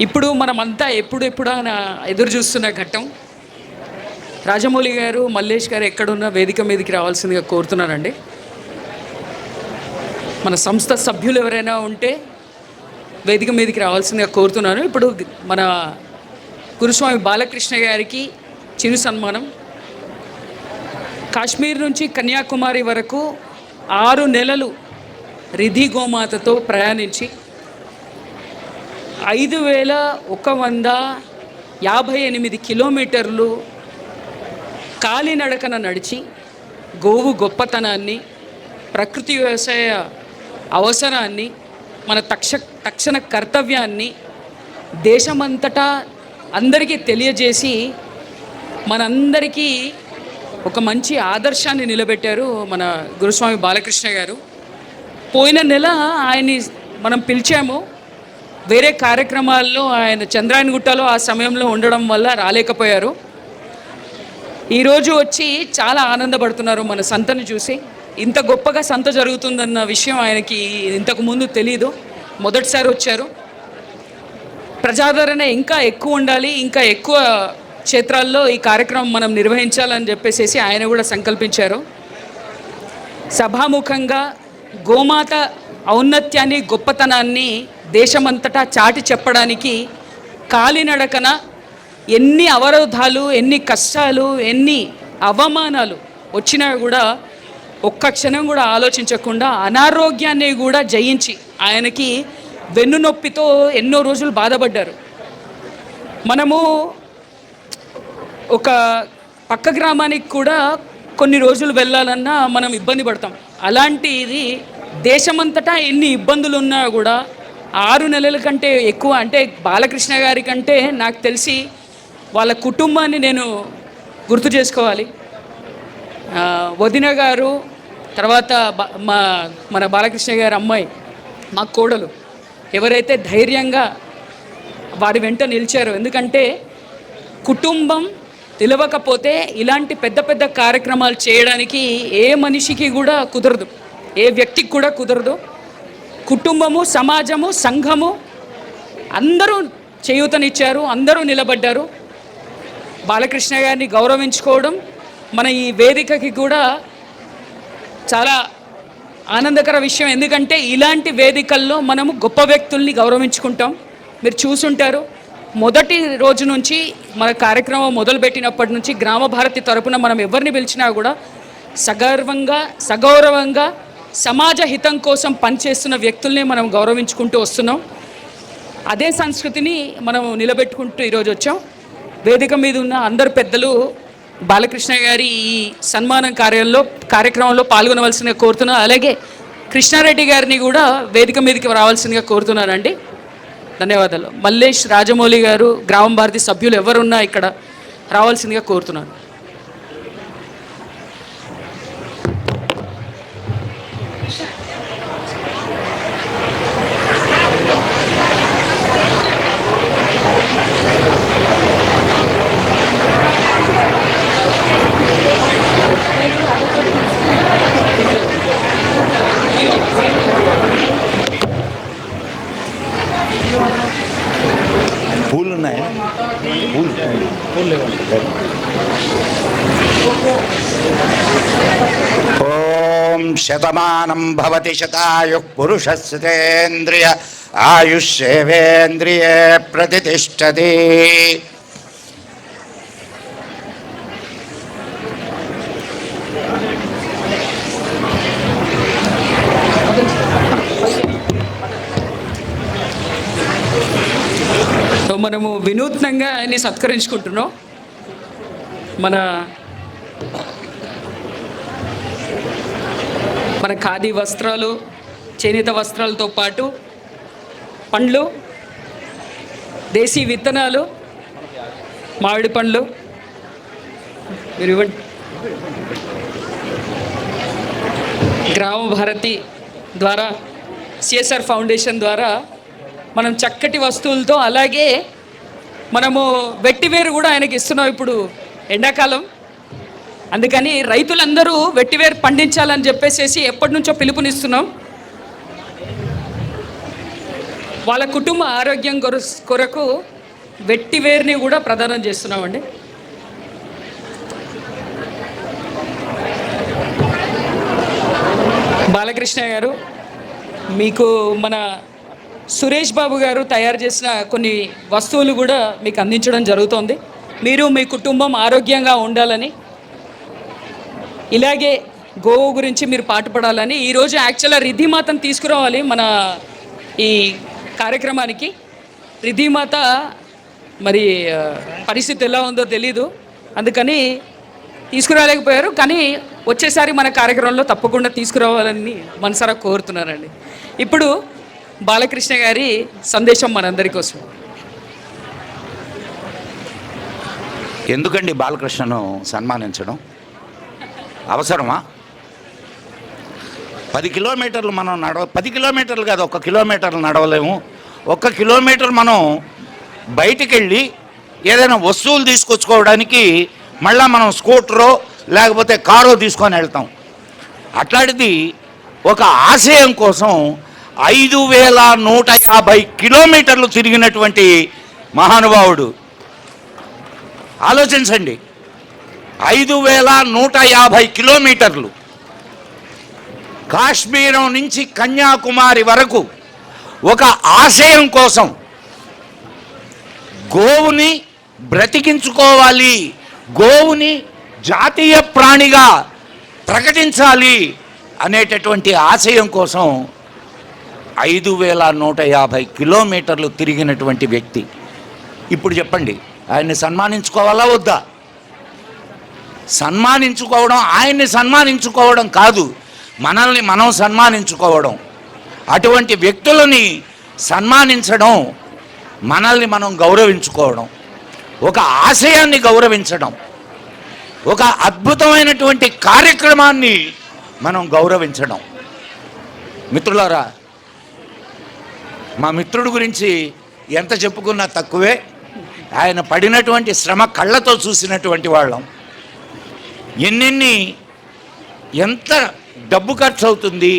ఇప్పుడు మనమంతా ఎప్పుడు ఎప్పుడు ఎదురు చూస్తున్న ఘట్టం. రాజమౌళి గారు మల్లేష్ గారు ఎక్కడున్న వేదిక మీదకి రావాల్సిందిగా కోరుతున్నానండి. మన సంస్థ సభ్యులు ఎవరైనా ఉంటే వేదిక మీదకి రావాల్సిందిగా కోరుతున్నాను. ఇప్పుడు మన గురుస్వామి బాలకృష్ణ గారికి చిరు సన్మానం. కాశ్మీర్ నుంచి కన్యాకుమారి వరకు ఆరు నెలలు రిధి గోమాతతో ప్రయాణించి ఐదు వేల ఒక వంద యాభై ఎనిమిది కిలోమీటర్లు కాలినడకన నడిచి గోవు గొప్పతనాన్ని ప్రకృతి వ్యవసాయ అవసరాన్ని మన తక్ష తక్షణ కర్తవ్యాన్ని దేశమంతటా అందరికీ తెలియజేసి మనందరికీ ఒక మంచి ఆదర్శాన్ని నిలబెట్టారు మన గురుస్వామి బాలకృష్ణ గారు. పోయిన నెల ఆయన్ని మనం పిలిచాము. వేరే కార్యక్రమాల్లో ఆయన చంద్రాయణగుట్టలో ఆ సమయంలో ఉండడం వల్ల రాలేకపోయారు. ఈరోజు వచ్చి చాలా ఆనందపడుతున్నారు మన సంతను చూసి. ఇంత గొప్పగా సంత జరుగుతుందన్న విషయం ఆయనకి ఇంతకు ముందు తెలియదు మొదటిసారి వచ్చారు. ప్రజాదరణ ఇంకా ఎక్కువ ఉండాలి ఇంకా ఎక్కువ క్షేత్రాల్లో ఈ కార్యక్రమం మనం నిర్వహించాలని చెప్పేసి ఆయన కూడా సంకల్పించారు. సభాముఖంగా గోమాత ఔన్నత్యాన్ని గొప్పతనాన్ని దేశమంతటా చాటి చెప్పడానికి కాలినడకన ఎన్ని అవరోధాలు ఎన్ని కష్టాలు ఎన్ని అవమానాలు వచ్చినా కూడా ఒక్క క్షణం కూడా ఆలోచించకుండా అనారోగ్యాన్ని కూడా జయించి ఆయనకి వెన్నునొప్పితో ఎన్నో రోజులు బాధపడ్డారు. మనము ఒక పక్క గ్రామానికి కూడా కొన్ని రోజులు వెళ్ళాలన్నా మనం ఇబ్బంది పడతాం. అలాంటిది దేశమంతటా ఎన్ని ఇబ్బందులు ఉన్నా కూడా ఆరు నెలల కంటే ఎక్కువ అంటే బాలకృష్ణ గారి కంటే నాకు తెలిసి వాళ్ళ కుటుంబాన్ని నేను గుర్తు చేసుకోవాలి. వదిన గారు తర్వాత మా మన బాలకృష్ణ గారి అమ్మాయి మా కోడలు ఎవరైతే ధైర్యంగా వారి వెంట నిలిచారో ఎందుకంటే కుటుంబం నిలవకపోతే ఇలాంటి పెద్ద పెద్ద కార్యక్రమాలు చేయడానికి ఏ మనిషికి కూడా కుదరదు. ఏ వ్యక్తికి కూడా కుదరదు. కుటుంబము సమాజము సంఘము అందరూ చేయూతనిచ్చారు అందరూ నిలబడ్డారు. బాలకృష్ణ గారిని గౌరవించుకోవడం మన ఈ వేదికకి కూడా చాలా ఆనందకర విషయం. ఎందుకంటే ఇలాంటి వేదికల్లో మనము గొప్ప వ్యక్తుల్ని గౌరవించుకుంటాం. మీరు చూసుంటారు మొదటి రోజు నుంచి మన కార్యక్రమం మొదలుపెట్టినప్పటి నుంచి గ్రామ భారతి తరపున మనం ఎవరిని పిలిచినా కూడా సగర్వంగా సగౌరవంగా సమాజ హితం కోసం పనిచేస్తున్న వ్యక్తుల్నే మనం గౌరవించుకుంటూ వస్తున్నాం. అదే సంస్కృతిని మనం నిలబెట్టుకుంటూ ఈరోజు వచ్చాం. వేదిక మీద ఉన్న అందరు పెద్దలు బాలకృష్ణ గారి ఈ సన్మానం కార్యంలో కార్యక్రమంలో పాల్గొనవలసిందిగా కోరుతున్నాను. అలాగే కృష్ణారెడ్డి గారిని కూడా వేదిక మీదకి రావాల్సిందిగా కోరుతున్నానండి. ధన్యవాదాలు. మల్లేష్ రాజమౌళి గారు గ్రామ భారతి సభ్యులు ఎవరున్నా ఇక్కడ రావాల్సిందిగా కోరుతున్నాను. శతమానం భవతి శతాయు పురుషస్యేంద్రియ ఆయుష్యేవేంద్రియే ప్రతిష్టతి. సో మనము వినూత్నంగా ఆయన్ని సత్కరించుకుంటున్నాం. మన మన ఖాదీ వస్త్రాలు చేనేత వస్త్రాలతో పాటు పండ్లు దేశీ విత్తనాలు మామిడి పండ్లు. మీరు ఇవ్వండి. గ్రామ భారతి ద్వారా సిఎస్ఆర్ ఫౌండేషన్ ద్వారా మనం చక్కటి వస్తువులతో అలాగే మనము వెట్టివేరు కూడా ఆయనకి ఇస్తున్నాం ఇప్పుడు ఎండాకాలం. అందుకని రైతులందరూ వెట్టివేరు పండించాలని చెప్పేసి ఎప్పటి నుంచో పిలుపునిస్తున్నాం. వాళ్ళ కుటుంబ ఆరోగ్యం కొర కొరకు వెట్టివేరుని కూడా ప్రదానం చేస్తున్నామండి. బాలకృష్ణ గారు మీకు మన సురేష్ బాబు గారు తయారు చేసిన కొన్ని వస్తువులు కూడా మీకు అందించడం జరుగుతోంది. మీరు మీ కుటుంబం ఆరోగ్యంగా ఉండాలని ఇలాగే గోవు గురించి మీరు పాటుపడాలని ఈరోజు యాక్చువల్గా రిద్ధిమాతను తీసుకురావాలి మన ఈ కార్యక్రమానికి. రిద్ధిమాత మరి పరిస్థితి ఎలా ఉందో తెలీదు. అందుకని తీసుకురాలేకపోయారు. కానీ వచ్చేసారి మన కార్యక్రమంలో తప్పకుండా తీసుకురావాలని మనసారా కోరుతున్నారండి ఇప్పుడు బాలకృష్ణ గారి సందేశం మనందరి కోసం. ఎందుకండి బాలకృష్ణను సన్మానించడం? అవసరమా? పది కిలోమీటర్లు మనం నడవ పది కిలోమీటర్లు కాదు ఒక కిలోమీటర్లు నడవలేము. ఒక్క కిలోమీటర్ మనం బయటికి వెళ్ళి ఏదైనా వస్తువులు తీసుకొచ్చుకోవడానికి మళ్ళీ మనం స్కూటరో లేకపోతే కారో తీసుకొని వెళ్తాం. అట్లాంటిది ఒక ఆశయం కోసం ఐదు వేల నూట యాభై కిలోమీటర్లు తిరిగినటువంటి మహానుభావుడు. ఆలోచించండి. ఐదు వేల నూట యాభై కిలోమీటర్లు. కాశ్మీరం నుంచి కన్యాకుమారి వరకు ఒక ఆశయం కోసం గోవుని బ్రతికించుకోవాలి గోవుని జాతీయ ప్రాణిగా ప్రకటించాలి అనేటటువంటి ఆశయం కోసం ఐదు వేల నూట యాభై కిలోమీటర్లు తిరిగినటువంటి వ్యక్తి. ఇప్పుడు చెప్పండి ఆయన్ని సన్మానించుకోవాలా వద్దా? సన్మానించుకోవడం ఆయన్ని సన్మానించుకోవడం కాదు మనల్ని మనం సన్మానించుకోవడం. అటువంటి వ్యక్తులని సన్మానించడం మనల్ని మనం గౌరవించుకోవడం. ఒక ఆశయాన్ని గౌరవించడం. ఒక అద్భుతమైనటువంటి కార్యక్రమాన్ని మనం గౌరవించడం. మిత్రులారా మా మిత్రుడి గురించి ఎంత చెప్పుకున్నా తక్కువే. ఆయన పడినటువంటి శ్రమ కళ్ళతో చూసినటువంటి వాళ్ళం. ఎన్నెన్ని ఎంత డబ్బు ఖర్చు అవుతుంది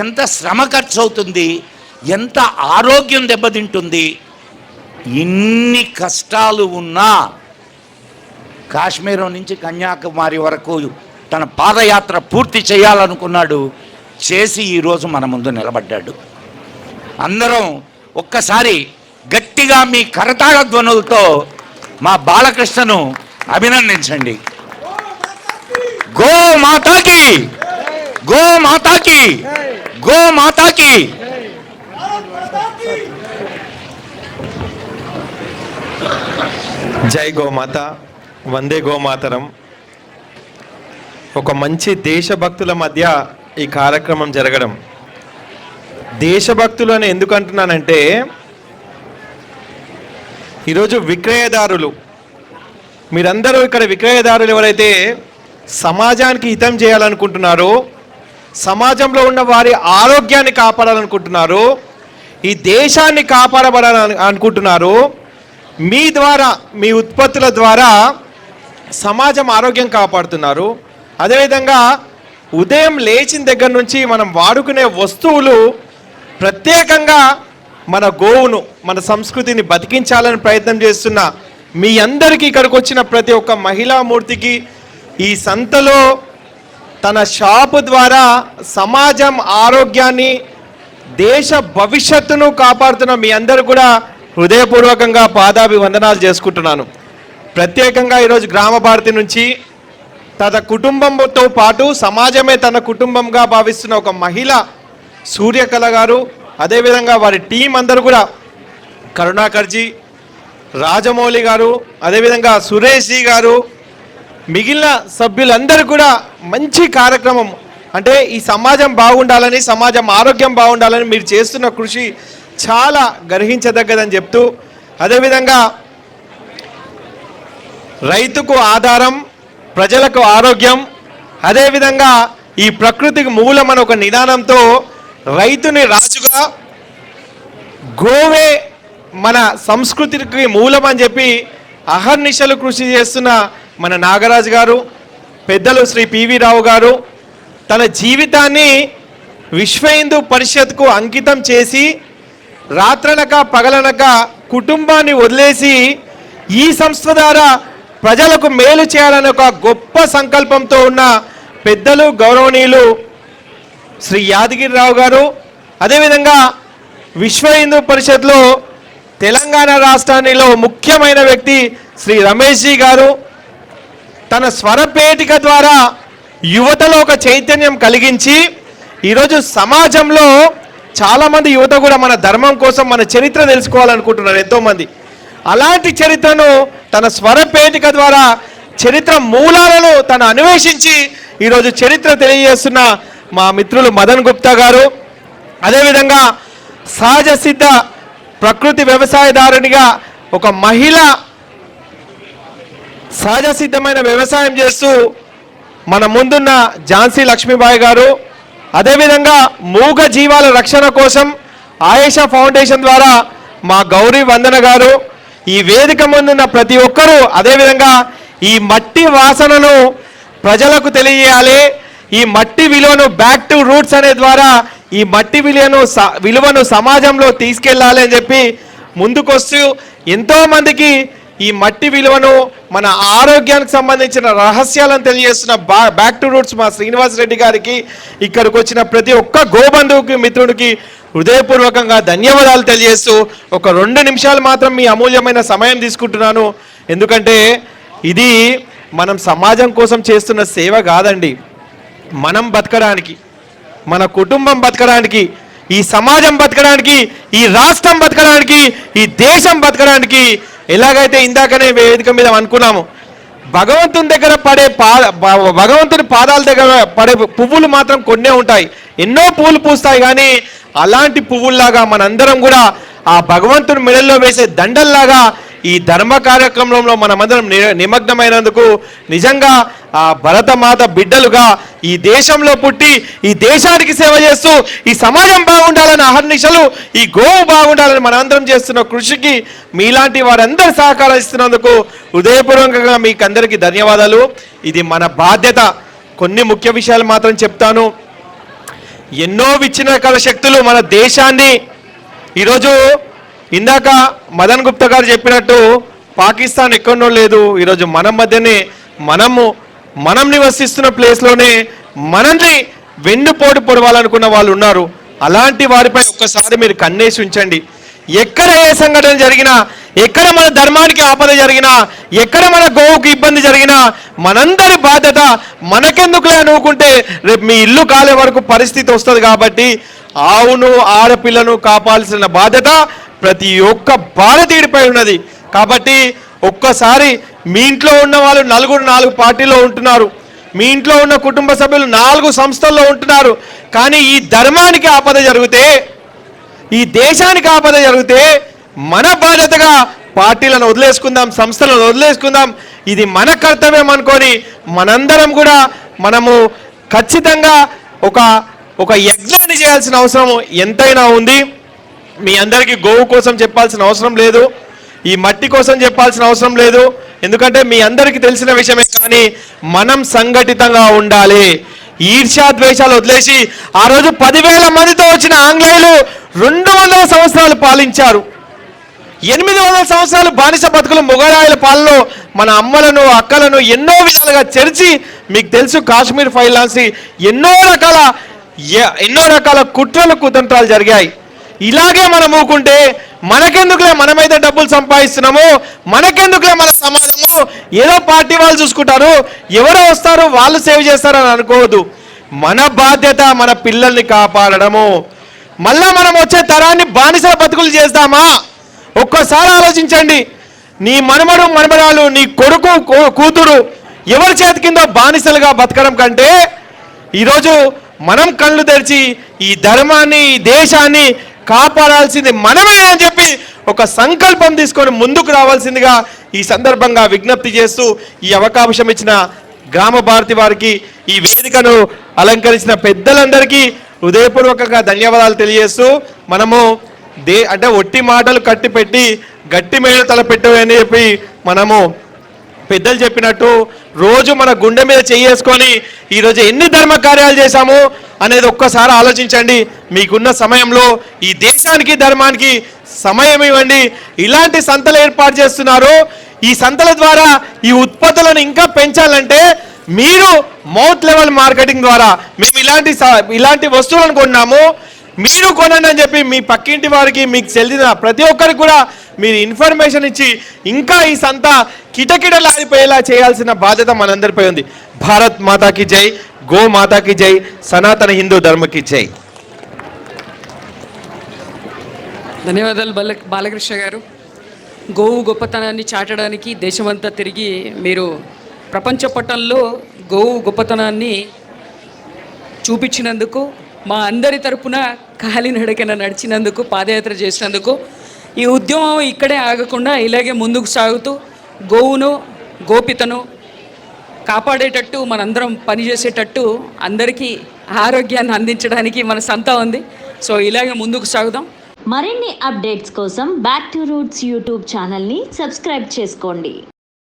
ఎంత శ్రమ ఖర్చు అవుతుంది ఎంత ఆరోగ్యం దెబ్బతింటుంది ఇన్ని కష్టాలు ఉన్నా కాశ్మీరం నుంచి కన్యాకుమారి వరకు తన పాదయాత్ర పూర్తి చేయాలనుకున్నాడు చేసి ఈరోజు మన ముందు నిలబడ్డాడు. అందరం ఒక్కసారి గట్టిగా మీ కరతాళ ధ్వనులతో మా బాలకృష్ణను అభినందించండి. గో మాతాకి. గో మాతాకి. గో మాతాకి. జై గోమాత వందే గోమాతరం ఒక మంచి దేశభక్తుల మధ్య ఈ కార్యక్రమం జరగడం. దేశభక్తులు అని ఎందుకు అంటున్నానంటే ఈరోజు విక్రయదారులు మీరందరూ ఇక్కడ విక్రయదారులు ఎవరైతే సమాజానికి హితం చేయాలనుకుంటున్నారు సమాజంలో ఉన్న వారి ఆరోగ్యాన్ని కాపాడాలనుకుంటున్నారు ఈ దేశాన్ని కాపాడబడాలని అనుకుంటున్నారు మీ ద్వారా మీ ఉత్పత్తుల ద్వారా సమాజం ఆరోగ్యం కాపాడుతున్నారు. అదేవిధంగా ఉదయం లేచిన దగ్గర నుంచి మనం వాడుకునే వస్తువులు ప్రత్యేకంగా మన గోవును మన సంస్కృతిని బతికించాలని ప్రయత్నం చేస్తున్న మీ అందరికీ ఇక్కడికి వచ్చిన ప్రతి ఒక్క మహిళా మూర్తికి ఈ సంతలో తన షాపు ద్వారా సమాజం ఆరోగ్యాన్ని దేశ భవిష్యత్తును కాపాడుతున్న మీ అందరూ కూడా హృదయపూర్వకంగా పాదాభివందనాలు చేసుకుంటున్నాను. ప్రత్యేకంగా ఈరోజు గ్రామ భారతి నుంచి తన కుటుంబంతో పాటు సమాజమే తన కుటుంబంగా భావిస్తున్న ఒక మహిళ సూర్యకళ గారు అదేవిధంగా వారి టీం అందరూ కూడా కరుణాకర్జీ రాజమౌళి గారు అదేవిధంగా సురేష్ జీ గారు మిగిలిన సభ్యులందరూ కూడా మంచి కార్యక్రమం. అంటే ఈ సమాజం బాగుండాలని సమాజం ఆరోగ్యం బాగుండాలని మీరు చేస్తున్న కృషి చాలా గర్హించదగ్గదని చెప్తూ అదేవిధంగా రైతుకు ఆధారం ప్రజలకు ఆరోగ్యం అదేవిధంగా ఈ ప్రకృతికి మూలం అనే ఒక నిదానంతో రైతుని రాజుగా గోవే మన సంస్కృతికి మూలం అని చెప్పి అహర్నిశలు కృషి చేస్తున్న మన నాగరాజు గారు పెద్దలు శ్రీ పివి రావు గారు తన జీవితాన్ని విశ్వ హిందూ పరిషత్కు అంకితం చేసి రాత్రనక పగలనక కుటుంబాన్ని వదిలేసి ఈ సంస్థ ద్వారా ప్రజలకు మేలు చేయాలనే ఒక గొప్ప సంకల్పంతో ఉన్న పెద్దలు గౌరవనీయులు శ్రీ యాదగిరిరావు గారు. అదేవిధంగా విశ్వ హిందూ పరిషత్లో తెలంగాణ రాష్ట్రానిలో ముఖ్యమైన వ్యక్తి శ్రీ రమేష్ జీ గారు. తన స్వరపేటిక ద్వారా యువతలో ఒక చైతన్యం కలిగించి ఈరోజు సమాజంలో చాలామంది యువత కూడా మన ధర్మం కోసం మన చరిత్ర తెలుసుకోవాలనుకుంటున్నారు ఎంతోమంది. అలాంటి చరిత్రను తన స్వరపేటిక ద్వారా చరిత్ర మూలాలను తను అన్వేషించి ఈరోజు చరిత్ర తెలియజేస్తున్న మా మిత్రులు మదన్ గుప్తా గారు. అదేవిధంగా సహజ సిద్ధ ప్రకృతి వ్యవసాయదారునిగా ఒక మహిళ సహజ సిద్ధమైన వ్యవసాయం చేస్తూ మన ముందున్న ఝాన్సీ లక్ష్మీబాయి గారు అదేవిధంగా మూగ జీవాల రక్షణ కోసం ఆయేషా ఫౌండేషన్ ద్వారా మా గౌరీ వందన గారు ఈ వేదిక ముందున్న ప్రతి ఒక్కరూ అదేవిధంగా ఈ మట్టి వాసనను ప్రజలకు తెలియజేయాలి. ఈ మట్టి విలువను బ్యాక్ టు రూట్స్ అనే ద్వారా ఈ మట్టి విలువను స- విలువను సమాజంలో తీసుకెళ్ళాలి అని చెప్పి ముందుకొస్తూ ఎంతోమందికి ఈ మట్టి విలువను మన ఆరోగ్యానికి సంబంధించిన రహస్యాలను తెలియజేస్తున్న బా బ్యాక్ టు రూట్స్ మా శ్రీనివాస్ రెడ్డి గారికి ఇక్కడికి వచ్చిన ప్రతి ఒక్క గోబంధువుకి మిత్రుడికి హృదయపూర్వకంగా ధన్యవాదాలు తెలియజేస్తూ ఒక రెండు నిమిషాలు మాత్రం మీ అమూల్యమైన సమయం తీసుకుంటున్నాను. ఎందుకంటే ఇది మనం సమాజం కోసం చేస్తున్న సేవ కాదండి. మనం బతకడానికి మన కుటుంబం బతకడానికి ఈ సమాజం బతకడానికి ఈ రాష్ట్రం బతకడానికి ఈ దేశం బతకడానికి ఎలాగైతే ఇందాకనే వేదిక మీద అనుకున్నాము భగవంతుని దగ్గర పడే పాద భ- భగవంతుని పాదాల దగ్గర పడే పువ్వులు మాత్రం కొన్నే ఉంటాయి. ఎన్నో పువ్వులు పూస్తాయి కానీ అలాంటి పువ్వుల్లాగా మనందరం కూడా ఆ భగవంతుని మెడల్లో వేసే దండల్లాగా ఈ ధర్మ కార్యక్రమంలో మనమందరం ని- నిమగ్నమైనందుకు నిజంగా ఆ భరతమాత బిడ్డలుగా ఈ దేశంలో పుట్టి ఈ దేశానికి సేవ చేస్తూ ఈ సమాజం బాగుండాలని అహర్నిశలు ఈ గోవు బాగుండాలని మనందరం చేస్తున్న కృషికి మీలాంటి వారందరూ సహకారం ఇస్తున్నందుకు హృదయపూర్వకంగా మీకు అందరికీ ధన్యవాదాలు. ఇది మన బాధ్యత. కొన్ని ముఖ్య విషయాలు మాత్రం చెప్తాను. ఎన్నో విచ్ఛిన్నకర శక్తులు మన దేశాన్ని ఈరోజు ఇందాక మదన్ గుప్తా గారు చెప్పినట్టు పాకిస్తాన్ ఎక్కడో లేదు. ఈరోజు మన మధ్యనే మనము మనం నివసిస్తున్న ప్లేస్లోనే మనల్ని వెన్నుపోటు పొడవాలనుకున్న వాళ్ళు ఉన్నారు. అలాంటి వారిపై ఒక్కసారి మీరు కన్నేసి ఉంచండి. ఎక్కడ ఏ సంఘటన జరిగినా ఎక్కడ మన ధర్మానికి ఆపద జరిగినా ఎక్కడ మన గోవుకి ఇబ్బంది జరిగినా మనందరి బాధ్యత మనకెందుకులే అనుకుంటే రేపు మీ ఇల్లు కాలే వరకు పరిస్థితి వస్తుంది కాబట్టి ఆవును ఆడపిల్లను కాపాల్సిన బాధ్యత ప్రతి ఒక్క భారతీయుడిపై ఉన్నది. కాబట్టి ఒక్కసారి మీ ఇంట్లో ఉన్న వాళ్ళు నలుగురు నాలుగు పార్టీలో ఉంటున్నారు. మీ ఇంట్లో ఉన్న కుటుంబ సభ్యులు నాలుగు సంస్థల్లో ఉంటున్నారు. కానీ ఈ ధర్మానికి ఆపద జరిగితే ఈ దేశానికి ఆపద జరిగితే మన బాధ్యతగా పార్టీలను వదిలేసుకుందాం సంస్థలను వదిలేసుకుందాం. ఇది మన కర్తవ్యం అనుకొని మనందరం కూడా మనము ఖచ్చితంగా ఒక ఒక యజ్ఞాన్ని చేయాల్సిన అవసరం ఎంతైనా ఉంది. మీ అందరికీ గోవు కోసం చెప్పాల్సిన అవసరం లేదు. ఈ మట్టి కోసం చెప్పాల్సిన అవసరం లేదు. ఎందుకంటే మీ అందరికీ తెలిసిన విషయమే కానీ మనం సంఘటితంగా ఉండాలి. ఈర్ష్యా ద్వేషాలు వదిలేసి ఆ రోజు పదివేల మందితో వచ్చిన ఆంగ్లేయులు రెండు వందల సంవత్సరాలు పాలించారు. ఎనిమిది వందల సంవత్సరాలు బానిస బతుకులు మొగలాయల పాలలో మన అమ్మలను అక్కలను ఎన్నో విధాలుగా చెరిచి మీకు తెలుసు కాశ్మీర్ ఫైలాన్సి ఎన్నో రకాల ఎ- ఎన్నో రకాల కుట్రలు కుతంత్రాలు జరిగాయి. ఇలాగే మనం ఊకుంటే మనకెందుకులే మనమైతే డబ్బులు సంపాదిస్తున్నాము? మనకెందుకులే మన సమాజము? ఏదో పార్టీ వాళ్ళు చూసుకుంటారు ఎవరో వస్తారు వాళ్ళు సేవ్ చేస్తారని అనుకోవద్దు. మన బాధ్యత మన పిల్లల్ని కాపాడడము. మళ్ళా మనం వచ్చే తరాన్ని బానిస బతుకులు చేస్తామా? ఒక్కసారి ఆలోచించండి. నీ మనమడు మనమరాలు నీ కొడుకు కూతురు ఎవరి చేతి కింద బానిసలుగా బతకడం కంటే ఈరోజు మనం కళ్ళు తెరిచి ఈ ధర్మాన్ని ఈ దేశాన్ని కాపాడాల్సింది మనమే అని చెప్పి ఒక సంకల్పం తీసుకొని ముందుకు రావాల్సిందిగా ఈ సందర్భంగా విజ్ఞప్తి చేస్తూ ఈ అవకాశం ఇచ్చిన గ్రామ భారతి వారికి ఈ వేదికను అలంకరించిన పెద్దలందరికీ హృదయపూర్వకంగా ధన్యవాదాలు తెలియజేస్తూ మనము దే అంటే ఒట్టి మాటలు కట్టి పెట్టి గట్టి మేలు తల చెప్పి మనము పెద్దలు చెప్పినట్టు రోజు మన గుండె మీద చేసుకొని ఈరోజు ఎన్ని ధర్మ కార్యాలు చేశాము అనేది ఒక్కసారి ఆలోచించండి. మీకున్న సమయంలో ఈ దేశానికి ధర్మానికి సమయం ఇవ్వండి. ఇలాంటి సంతలు ఏర్పాటు చేస్తున్నారు. ఈ సంతల ద్వారా ఈ ఉత్పత్తులను ఇంకా పెంచాలంటే మీరు మౌత్ లెవెల్ మార్కెటింగ్ ద్వారా మేము ఇలాంటి ఇలాంటి వస్తువులను కొన్నాము. మీరు కొనండి అని చెప్పి మీ పక్కింటి వారికి మీకు తెలిసిన ప్రతి ఒక్కరికి కూడా మీరు ఇన్ఫర్మేషన్ ఇచ్చి ఇంకా ఈ సంత కిటకిటలాడిపోయేలా చేయాల్సిన బాధ్యత మనందరిపై ఉంది. భారత్ మాతాకి జై గో మాతాకి జై సనాతన హిందూ ధర్మకి జై. ధన్యవాదాలు బాల బాలకృష్ణ గారు. గోవు గొప్పతనాన్ని చాటడానికి దేశమంతా తిరిగి మీరు ప్రపంచ పటంలో గోవు గొప్పతనాన్ని చూపించినందుకు మా అందరి తరపున కాలినడకన నడిచినందుకు పాదయాత్ర చేసినందుకు ఈ ఉద్యమం ఇక్కడే ఆగకుండా ఇలాగే ముందుకు సాగుతూ గోవును గోపితను కాపాడేటట్టు మనందరం పనిచేసేటట్టు అందరికీ ఆరోగ్యాన్ని అందించడానికి మన సంత ఉంది. సో ఇలాగే ముందుకు సాగుదాం. మరిన్ని అప్డేట్స్ కోసం బ్యాక్ టు రూట్స్ యూట్యూబ్ ఛానల్ని సబ్స్క్రైబ్ చేసుకోండి.